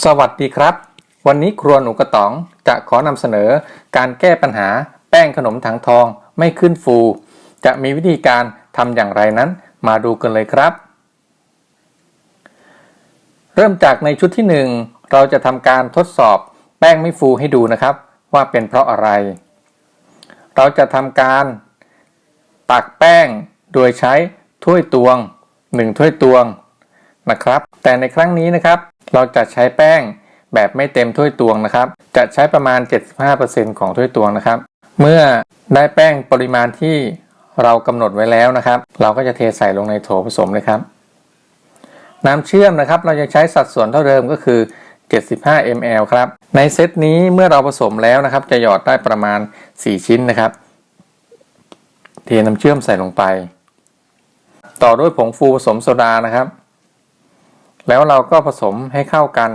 สวัสดีครับ วันนี้ครัวหนูกระต๋องจะขอนำเสนอการแก้ปัญหาแป้งขนมถังทองไม่ขึ้นฟู จะมีวิธีการทำอย่างไรนั้น มาดูกันเลยครับ เริ่มจากในชุดที่ 1 เราจะทำการทดสอบแป้งไม่ฟูให้ดูนะครับ ว่าเป็นเพราะอะไร เราจะทำการตักแป้งโดยใช้ถ้วยตวง 1 ถ้วยตวงนะครับ แต่ในครั้งนี้นะครับ เราจะใช้แป้งแบบไม่เต็มถ้วยตวงนะครับ จะใช้ประมาณ 75%ของถ้วยตวงนะครับ เมื่อได้แป้งปริมาณที่เรากำหนดไว้แล้วนะครับ เราก็จะเทใส่ลงในโถผสมเลยครับ น้ำเชื่อมนะครับ เราจะใช้สัดส่วนเท่าเดิมก็คือ 75 ml ครับ ในเซตนี้เมื่อเราผสมแล้วนะครับ จะหยอดได้ประมาณ 4 ชิ้นนะครับ เทน้ำเชื่อมใส่ลงไป ต่อด้วยผงฟูผสมโซดานะครับ แล้วเราก็ผสมให้เข้ากัน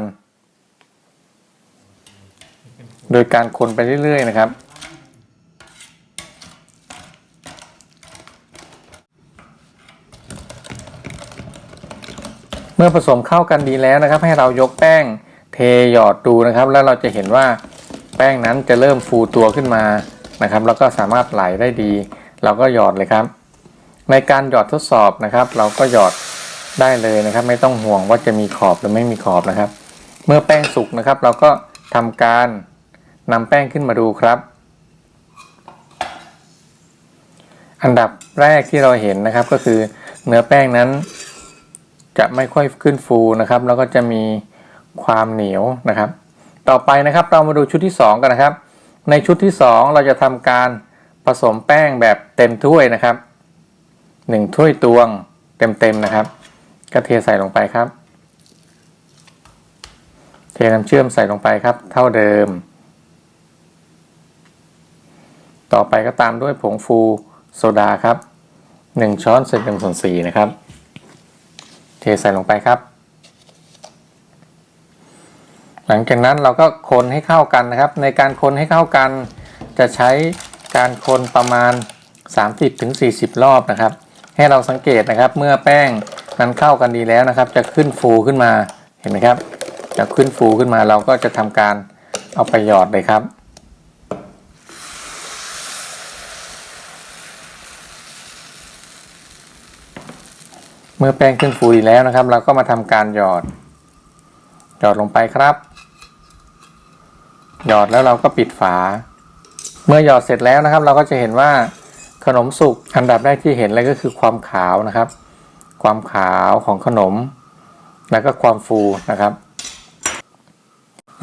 โดยการคนไปเรื่อย ๆ นะครับ เมื่อผสมเข้ากันดีแล้วนะครับ ให้เรายกแป้งเทหยอดดูนะครับ แล้วเราจะเห็นว่าแป้งนั้นจะเริ่มฟูตัวขึ้นมานะครับ แล้วก็สามารถไหลได้ดี เราก็หยอดเลยครับ ในการหยอดทดสอบนะครับ เราก็หยอด ได้เลยนะครับ ไม่ต้องห่วงว่าจะมีขอบหรือไม่มีขอบนะครับ เมื่อแป้งสุกนะครับ เราก็ทำการนำแป้งขึ้นมาดูครับ อันดับแรกที่เราเห็นนะครับก็คือเนื้อแป้งนั้น จะไม่ค่อยขึ้นฟูนะครับ แล้วก็จะมีความเหนียวนะครับ ต่อไปนะครับเรามาดูชุดที่ 2 กันนะครับ ในชุดที่ 2 เราจะทำการผสมแป้งแบบเต็มถ้วยนะครับ 1 ถ้วยตวงเต็มๆนะครับ ก็เทใส่ลงไปครับ เทน้ำเชื่อมใส่ลงไปครับ เท่าเดิม ต่อไปก็ตามด้วยผงฟูโซดาครับ 1 ช้อนเศษหนึ่งส่วนสี่นะครับ เทใส่ลงไปครับ หลังจากนั้นเราก็คนให้เข้ากันนะครับ ในการคนให้เข้ากัน จะใช้การคนประมาณ 30-40 รอบนะครับ ให้เราสังเกตนะครับเมื่อแป้ง นั้นเข้ากันดีแล้วนะครับ จะขึ้นฟูขึ้นมาเห็นไหมครับ จะขึ้นฟูขึ้นมาเราก็จะทำการเอาไปหยอดเลยครับเมื่อแป้งขึ้นฟูดีแล้วนะครับ เราก็มาทำการหยอด หยอดลงไปครับ หยอดแล้วเราก็ปิดฝา เมื่อหยอดเสร็จแล้วนะครับ เราก็จะเห็นว่าขนมสุกอันดับแรกที่เห็นเลยก็คือความขาวนะครับ ความขาวของขนม แล้วก็ความฟูนะครับ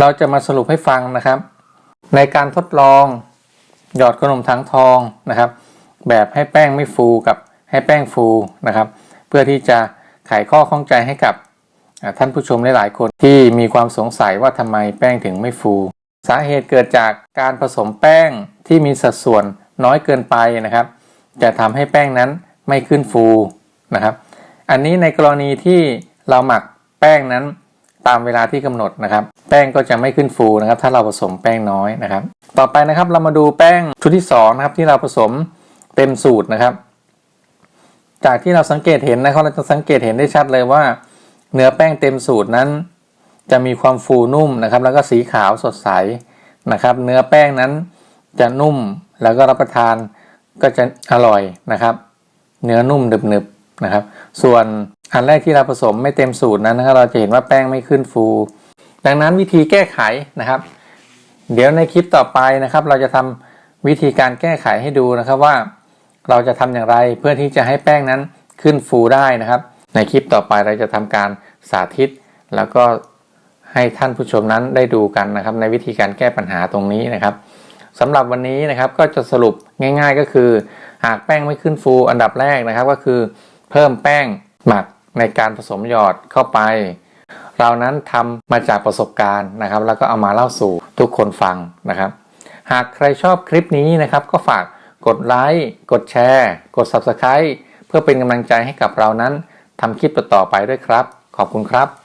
เราจะมาสรุปให้ฟังนะครับ ในการทดลองหยอดขนมทั้งทองนะครับ แบบให้แป้งไม่ฟูกับให้แป้งฟูนะครับ เพื่อที่จะไขข้อข้องใจให้กับท่านผู้ชมหลายๆคนที่มีความสงสัยว่าทำไมแป้งถึงไม่ฟู สาเหตุเกิดจากการผสมแป้งที่มีสัดส่วนน้อยเกินไปนะครับ จะทำให้แป้งนั้นไม่ขึ้นฟูนะครับ อันนี้ในกรณีที่เราหมักแป้งนั้นตามเวลาที่กำหนดนะครับ แป้งก็จะไม่ขึ้นฟูนะครับ ถ้าเราผสมแป้งน้อยนะครับ ต่อไปนะครับเรามาดูแป้งชุดที่สองนะครับที่เราผสมเต็มสูตรนะครับ จากที่เราสังเกตเห็นนะครับเราจะสังเกตเห็นได้ชัดเลยว่า เนื้อแป้งเต็มสูตรนั้น จะมีความฟูนุ่มนะครับ แล้วก็สีขาวสดใสนะครับ เนื้อแป้งนั้นจะนุ่มแล้วก็รับประทานก็จะอร่อยนะครับ เนื้อนุ่มหนึบ นะครับ ส่วนอันแรกที่เราผสมไม่เต็มสูตรนั้นนะครับเราจะเห็นว่าแป้งไม่ขึ้นฟู ดังนั้นวิธีแก้ไขนะครับ เดี๋ยวในคลิปต่อไปนะครับ เราจะทำวิธีการแก้ไขให้ดูนะครับว่า เราจะทำอย่างไรเพื่อที่จะให้แป้งนั้นขึ้นฟูได้นะครับ ในคลิปต่อไปเราจะทำการสาธิต แล้วก็ให้ท่านผู้ชมนั้นได้ดูกันนะครับ ในวิธีการแก้ปัญหาตรงนี้นะครับสำหรับวันนี้นะครับก็จะสรุปง่าย ๆ ก็คือ หากแป้งไม่ขึ้นฟูอันดับแรกนะครับก็คือ เพิ่มแป้งหมักในการผสมหยอดเข้าไป เรานั้นทำมาจากประสบการณ์นะครับ แล้วก็เอามาเล่าสู่ทุกคนฟังนะครับ หากใครชอบคลิปนี้นะครับ ก็ฝากกดไลค์กดแชร์ กด Subscribe เพื่อเป็นกำลังใจให้กับเรานั้นทำคลิปต่อๆไปด้วยครับ ขอบคุณครับ